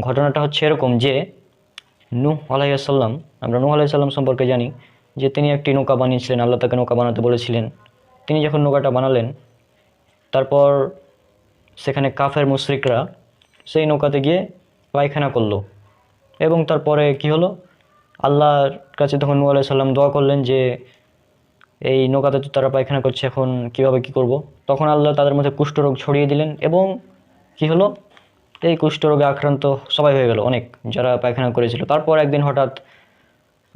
ঘটনাটা হচ্ছে এরকম যে নূহ আলাইসাল্লাম আমরা নূহ আলাইসাল্লাম সম্পর্কে জানি যে তিনি একটি নৌকা বানিয়েছিলেন, আল্লাহ তাকে নৌকা বানাতে বলেছিলেন। তিনি যখন নৌকাটা বানালেন, তারপর সেখানে কাফের মুশরিকরা সেই নৌকাতে গিয়ে পায়খানা করল। এবং তারপরে কি হলো? আল্লাহর কাছে তখন নূহ আলাইসাল্লাম দোয়া করলেন যে, এই নৌকাতে তো তারা পায়খানা করছে, এখন কীভাবে কি করব? তখন আল্লাহ তাদের মধ্যে কুষ্ঠরোগ ছড়িয়ে দিলেন এবং কি হলো? এই কুষ্ঠরোগে আক্রান্ত সবাই হয়ে গেল, অনেক। যারা পায়খানা করেছিল। তারপর একদিন হঠাৎ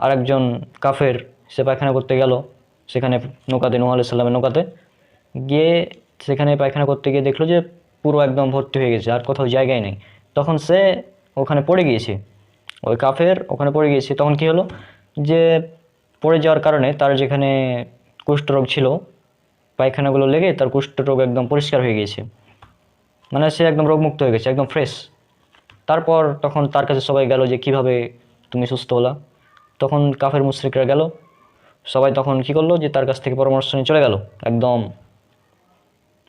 আরেকজন কাফের, সে পায়খানা করতে গেল সেখানে নৌকাতে, নোহ আলাইসাল্লামের নৌকাতে। গিয়ে সেখানে পায়খানা করতে গিয়ে দেখল যে পুরো একদম ভর্তি হয়ে গেছে, আর কোথাও জায়গায় নেই। তখন সে ওখানে পড়ে গিয়েছে। ওই কাফের ওখানে পড়ে গিয়েছে। তখন কি হলো যে পড়ে যাওয়ার কারণে তার যেখানে কুষ্ঠরোগ ছিল, পায়খানাগুলো লেগে তার কুষ্ঠরোগ একদম পরিষ্কার হয়ে গিয়েছে। মানে সে একদম রোগমুক্ত হয়ে গেছে, একদম ফ্রেশ তারপর তখন তার কাছে সবাই গেল যে, কীভাবে তুমি সুস্থ হলা? তখন কাফের মুশ্রিকরা গেল। সবাই তখন কি করল যে, তার কাছ থেকে পরামর্শ নিয়ে চলে গেল, একদম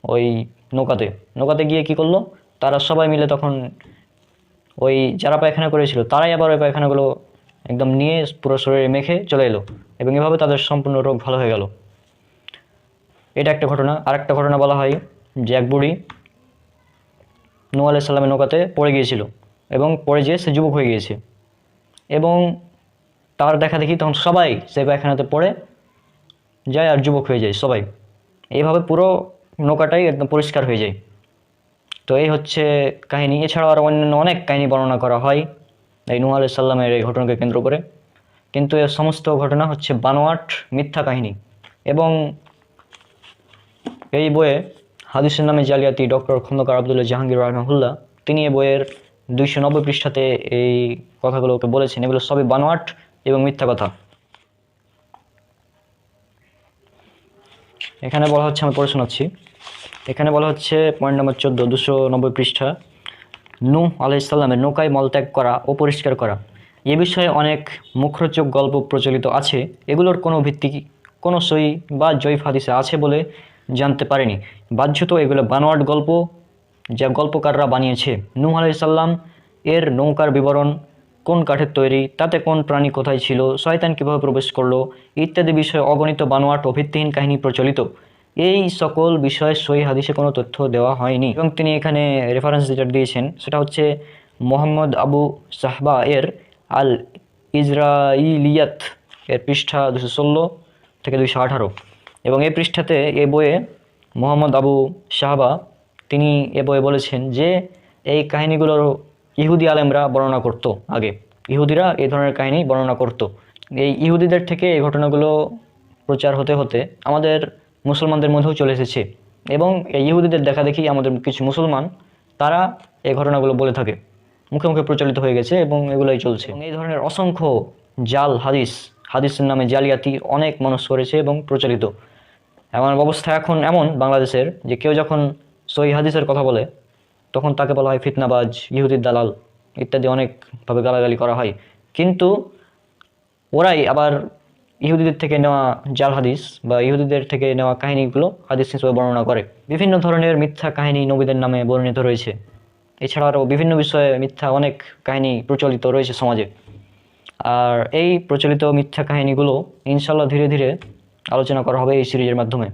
ওই নৌকাতে। নৌকাতে গিয়ে কি করল, তারা সবাই মিলে তখন ওই যারা পায়খানা করেছিল, তারাই আবার ওই পায়খানাগুলো একদম নিয়ে পুরো শরীরে মেখে চলে এলো এবং এভাবে তাদের সম্পূর্ণ রোগ ভালো হয়ে গেল। এটা একটা ঘটনা। আরেকটা ঘটনা বলা হয় যে, এক বুড়ি নূ আলাইসাল্লামের নৌকাতে পড়ে গিয়েছিল এবং পড়ে যেয়ে সে যুবক হয়ে গিয়েছে। এবং তার দেখা দেখি তখন সবাই সে পায়খানাতে পড়ে যায় আর যুবক হয়ে যায় সবাই। এইভাবে পুরো নৌকাটাই একদম পরিষ্কার হয়ে যায়। তো এই হচ্ছে কাহিনী। এছাড়াও আরও অন্যান্য অনেক কাহিনী বর্ণনা করা হয় এই নূহ আলাইসাল্লামের এই ঘটনাকে কেন্দ্র করে। কিন্তু এর সমস্ত ঘটনা হচ্ছে বানোয়াট মিথ্যা কাহিনী। এবং এই বইয়ে হাদিসের নামে জালিয়াতি ডক্টর খন্দকার আবদুল্লাহ জাহাঙ্গীর রহমাহুল্লাহ, তিনি এ বইয়ের দুইশো নব্বই পৃষ্ঠাতে এই কথাগুলোকে বলেছেন। এগুলো সবই বানোয়াট এবং মিথ্যা কথা। এখানে বলা হচ্ছে, আমি পড়ে শোনাচ্ছি। এখানে বলা হচ্ছে, পয়েন্ট নম্বর চোদ্দ দুশো নব্বই পৃষ্ঠা, নূহ আলাইসাল্লামের নৌকায় মলত্যাগ করা ও পরিষ্কার করা। এ বিষয়ে অনেক মুখরোচক গল্প প্রচলিত আছে। এগুলোর কোনো ভিত্তি, কোনো সই বা জৈব হাদিসে আছে বলে জানতে পারেনি। বাহ্যত এগুলো বানোয়াট গল্প যা গল্পকাররা বানিয়েছে। নূহ আলাইসাল্লাম এর নৌকার বিবরণ কোন কাঠের তৈরি, তাতে কোন প্রাণী কোথায় ছিল, শয়তান কীভাবে প্রবেশ করল, ইত্যাদি বিষয়ে অগণিত বানোয়াট ও ভিত্তিহীন কাহিনী প্রচলিত। এই সকল বিষয়ে সই হাদিসে কোনো তথ্য দেওয়া হয়নি। এবং তিনি এখানে রেফারেন্স যেটা দিয়েছেন, সেটা হচ্ছে মোহাম্মদ আবু সাহবা এর আল ইসরাইলিয়াত এর পৃষ্ঠা দুশো ষোলো থেকে দুইশো আঠারো। এবং এই পৃষ্ঠাতে এই বইয়ে মোহাম্মদ আবু সাহাবা তিনি এ বইয়ে বলেছেন যে, এই কাহিনীগুলোর ইহুদি আলেমরা বর্ণনা করত আগে। ইহুদিরা এই ধরনের কাহিনী বর্ণনা করত। এই ইহুদিদের থেকে এই ঘটনাগুলো প্রচার হতে হতে আমাদের মুসলমানদের মধ্যেও চলে এসেছে এবং এই ইহুদিদের দেখা দেখি আমাদের কিছু মুসলমান, তারা এই ঘটনাগুলো বলে থাকে। মুখে মুখে প্রচলিত হয়ে গেছে এবং এগুলোই চলছে। এই ধরনের অসংখ্য জাল হাদিস, হাদিসের নামে জালিয়াতি অনেক মানুষ করেছে এবং প্রচলিত। এমন অবস্থা এখন এমন বাংলাদেশের যে কেউ যখন সই হাদিসের কথা বলে, তখন তাকে বলা হয় ফিতনাবাজ, ইহুদির দালাল ইত্যাদি অনেকভাবে গালাগালি করা হয়। কিন্তু ওরাই আবার ইহুদিদের থেকে নেওয়া জাল হাদিস বা ইহুদিদের থেকে নেওয়া কাহিনীগুলো হাদিস হিসেবে বর্ণনা করে। বিভিন্ন ধরনের মিথ্যা কাহিনী নবীদের নামে বর্ণিত রয়েছে। এছাড়া আরও বিভিন্ন বিষয়ে মিথ্যা অনেক কাহিনী প্রচলিত রয়েছে সমাজে। আর এই প্রচলিত মিথ্যা কাহিনীগুলো ইনশাল্লাহ ধীরে ধীরে আলোচনা করা হবে এই সিরিজের মাধ্যমে।